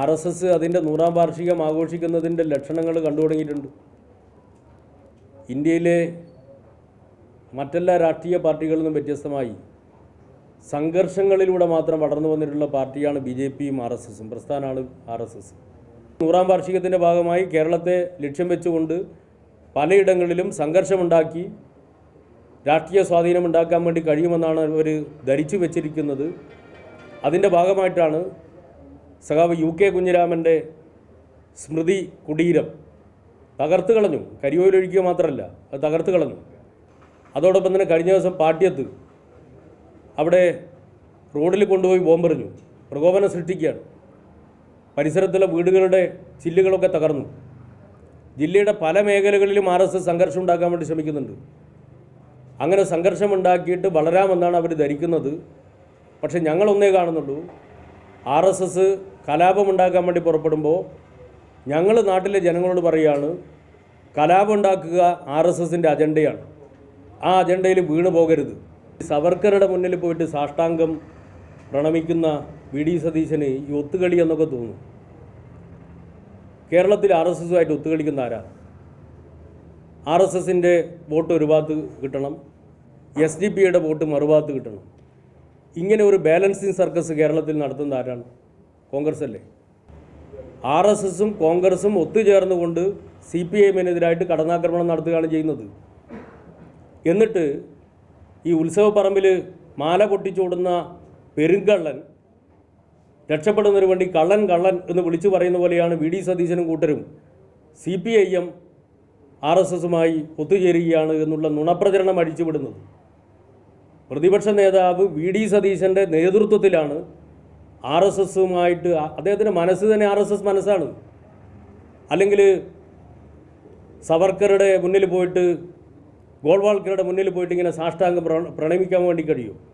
R S S അതിന്റെ നൂറാം വാർഷികം ആഘോഷിക്കുന്നതിന്റെ ലക്ഷണങ്ങൾ കണ്ടു തുടങ്ങിയിട്ടുണ്ട്. ഇന്ത്യയിലെ മറ്റെല്ലാ രാഷ്ട്രീയ പാർട്ടികളിൽ നിന്നും വ്യത്യസ്തമായി സംഘർഷങ്ങളിലൂടെ മാത്രം വളർന്നു വന്നിട്ടുള്ള പാർട്ടിയാണ് ബി ജെ പിയും ആർ എസ് എസും. പ്രസ്ഥാനമാണ് ആർ എസ് എസ്. നൂറാം വാർഷികത്തിന്റെ ഭാഗമായി കേരളത്തെ ലക്ഷ്യം വെച്ചുകൊണ്ട് പലയിടങ്ങളിലും സംഘർഷമുണ്ടാക്കി രാഷ്ട്രീയ സ്വാധീനമുണ്ടാക്കാൻ വേണ്ടി കഴിയുമെന്നാണ് അവർ ധരിച്ചു വെച്ചിരിക്കുന്നത്. അതിന്റെ ഭാഗമായിട്ടാണ് സഖാവ് യു കെ കുഞ്ഞിരാമന്റെ സ്മൃതി കുടീരം തകർത്ത് കളഞ്ഞു. കരിയോയിലൊഴിക്കുക മാത്രമല്ല അത് തകർത്ത് കളഞ്ഞു. അതോടൊപ്പം തന്നെ കഴിഞ്ഞ ദിവസം പാട്യത്ത് അവിടെ റോഡിൽ കൊണ്ടുപോയി ബോംബെറിഞ്ഞു. പ്രകോപനം സൃഷ്ടിക്കുകയാണ്. പരിസരത്തുള്ള വീടുകളുടെ ചില്ലുകളൊക്കെ തകർന്നു. ജില്ലയുടെ പല മേഖലകളിലും ആർ എസ് എസ് സംഘർഷം ഉണ്ടാക്കാൻ വേണ്ടി ശ്രമിക്കുന്നുണ്ട്. അങ്ങനെ സംഘർഷം ഉണ്ടാക്കിയിട്ട് വളരാമെന്നാണ് അവർ ധരിക്കുന്നത്. പക്ഷേ ഞങ്ങളൊന്നേ കാണുന്നുള്ളൂ. ആർ എസ് എസ് കലാപമുണ്ടാക്കാൻ വേണ്ടി പുറപ്പെടുമ്പോൾ ഞങ്ങൾ നാട്ടിലെ ജനങ്ങളോട് പറയുകയാണ് കലാപമുണ്ടാക്കുക ആർ എസ് എസിന്റെ അജണ്ടയാണ്. ആ അജണ്ടയിൽ വീണു പോകരുത്. സവർക്കറുടെ മുന്നിൽ പോയിട്ട് സാഷ്ടാംഗം പ്രണമിക്കുന്ന വി ഡി സതീശന് ഈ ഒത്തുകളി എന്നൊക്കെ തോന്നും. കേരളത്തിൽ ആർ എസ് എസുമായിട്ട് ഒത്തുകളിക്കുന്ന ആരാ? ആർ എസ് എസിന്റെ വോട്ട് ഒരു ഭാഗത്ത് കിട്ടണം എസ് ഡി പിയുടെ വോട്ട് മറുഭാഗത്ത് കിട്ടണം. ഇങ്ങനെ ഒരു ബാലൻസിങ് സർക്കസ് കേരളത്തിൽ നടത്തുന്ന ആരാണ്? കോൺഗ്രസ് അല്ലേ ആർ എസ് എസും കോൺഗ്രസും ഒത്തുചേർന്നുകൊണ്ട് സി പി ഐ എമ്മിനെതിരായിട്ട് കടന്നാക്രമണം നടത്തുകയാണ് ചെയ്യുന്നത്. എന്നിട്ട് ഈ ഉത്സവപ്പറമ്പിൽ മാല പൊട്ടിച്ചോടുന്ന പെരുങ്കള്ളൻ രക്ഷപ്പെടുന്നതിന് വേണ്ടി കള്ളൻ കള്ളൻ എന്ന് വിളിച്ചു പറയുന്ന പോലെയാണ് വി ഡി സതീശനും കൂട്ടരും C P I M R S എസുമായി ഒത്തുചേരുകയാണ് എന്നുള്ള നുണപ്രചരണം അടിച്ചുവിടുന്നത് പ്രതിപക്ഷ നേതാവ് വി ഡി സതീശന്റെ നേതൃത്വത്തിലാണ് ആർ എസ് എസുമായിട്ട് അദ്ദേഹത്തിന്റെ മനസ്സ് തന്നെ ആർ എസ് എസ് മനസ്സാണ്. അല്ലെങ്കിൽ സവർക്കറുടെ മുന്നിൽ പോയിട്ട് ഗോൾവാൾക്കറുടെ മുന്നിൽ പോയിട്ട് ഇങ്ങനെ സാഷ്ടാംഗം പ്രണ- പ്രണമിക്കാൻ വേണ്ടി കഴിയും.